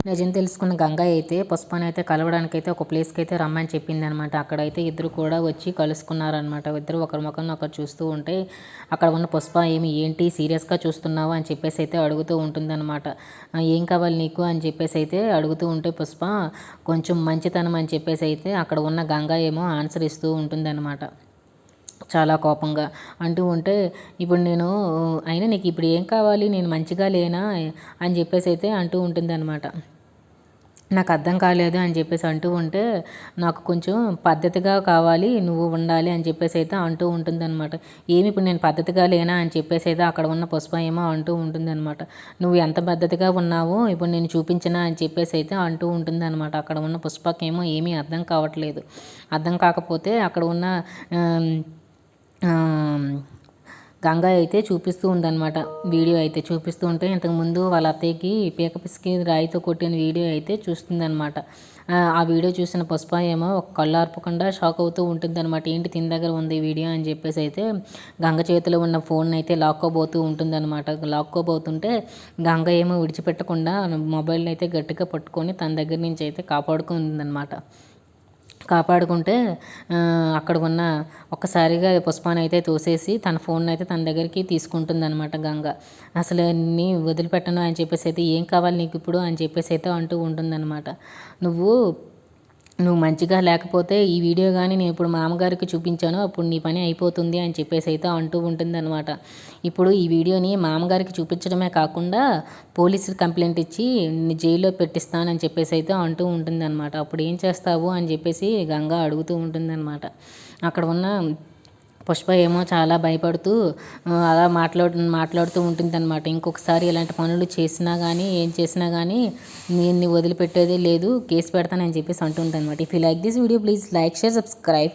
నిజం తెలుసుకున్న గంగ అయితే పుష్పని అయితే కలవడానికి అయితే ఒక ప్లేస్కి అయితే రమ్మని చెప్పింది అనమాట అక్కడైతే ఇద్దరు కూడా వచ్చి కలుసుకున్నారనమాట. ఇద్దరు ఒకరి ముఖం ఒకరు చూస్తూ ఉంటే అక్కడ ఉన్న పుష్ప ఏమి ఏంటి సీరియస్గా చూస్తున్నావు? అని చెప్పేసి అయితే అడుగుతూ ఉంటుందన్నమాట ఏం కావాలి నీకు? అని చెప్పేసి అయితే అడుగుతూ ఉంటే పుష్ప కొంచెం మంచితనం అని చెప్పేసి అయితే అక్కడ ఉన్న గంగ ఏమో ఆన్సర్ ఇస్తూ ఉంటుందన్నమాట చాలా కోపంగా అంటూ ఉంటే ఇప్పుడు నేను అయినా నీకు ఇప్పుడు ఏం కావాలి? నేను మంచిగా లేనా? అని చెప్పేసి అయితే అంటూ ఉంటుంది అనమాట నాకు అర్థం కాలేదు అని చెప్పేసి అంటూ ఉంటే నాకు కొంచెం పద్ధతిగా కావాలి నువ్వు ఉండాలి అని చెప్పేసి అయితే అంటూ ఉంటుందన్నమాట. ఏమి ఇప్పుడు నేను పద్ధతిగా లేనా అని చెప్పేసి అయితే అక్కడ ఉన్న పుష్ప ఏమో అంటూ ఉంటుందన్నమాట. నువ్వు ఎంత పద్ధతిగా ఉన్నావో ఇప్పుడు నేను చూపించినా అని చెప్పేసి అయితే అంటూ ఉంటుందన్నమాట. అక్కడ ఉన్న పుష్పకేమో ఏమీ అర్థం కావట్లేదు. అర్థం కాకపోతే అక్కడ ఉన్న గంగ అయితే చూపిస్తూ ఉందన్నమాట. వీడియో అయితే చూపిస్తూ ఉంటే ఇంతకుముందు వాళ్ళ అత్తయ్యకి పీక పిసికి రాయితో కొట్టిన వీడియో అయితే చూస్తుందన్నమాట. ఆ వీడియో చూసిన పుష్ప ఏమో ఒక కళ్ళు ఆర్పకుండా షాక్ అవుతూ ఉంటుంది అనమాట ఏంటి తిన దగ్గర ఉంది వీడియో అని చెప్పేసి అయితే గంగ చేతిలో ఉన్న ఫోన్ అయితే లాక్కోబోతూ ఉంటుందన్నమాట. లాక్కోబోతుంటే గంగ ఏమో విడిచిపెట్టకుండా మొబైల్ని అయితే గట్టిగా పట్టుకొని తన దగ్గర నుంచి అయితే కాపాడుకుందనమాట కాపాడుకుంటే అక్కడ ఉన్న ఒక్కసారిగా పుష్పాన్ని అయితే తోసేసి తన ఫోన్ అయితే తన దగ్గరికి తీసుకుంటుంది అనమాట గంగ. అసలు నీ వదిలిపెట్టను అని చెప్పేసి అయితే ఏం కావాలి నీకు ఇప్పుడు అని చెప్పేసి అయితే అంటూ ఉంటుందన్నమాట. నువ్వు నువ్వు మంచిగా లేకపోతే ఈ వీడియో కానీ నేను ఇప్పుడు మామగారికి చూపించాను అప్పుడు నీ పని అయిపోతుంది అని చెప్పేసి అయితే అంటూ ఉంటుందన్నమాట. ఇప్పుడు ఈ వీడియోని మామగారికి చూపించడమే కాకుండా పోలీసులు కంప్లైంట్ ఇచ్చి జైల్లో పెట్టిస్తానని చెప్పేసి అయితే అంటూ ఉంటుందన్నమాట. అప్పుడు ఏం చేస్తావు అని చెప్పేసి గంగా అడుగుతూ ఉంటుంది అనమాట అక్కడ ఉన్న పుష్ప ఏమో చాలా భయపడుతూ అలా మాట్లాడు మాట్లాడుతూ ఉంటుందన్నమాట. ఇంకొకసారి ఇలాంటి పనులు చేసినా కానీ ఏం చేసినా కానీ నేను వదిలిపెట్టేదే లేదు కేసు పెడతానని చెప్పేసి అంటుందన్నమాట. If you like this video please like share subscribe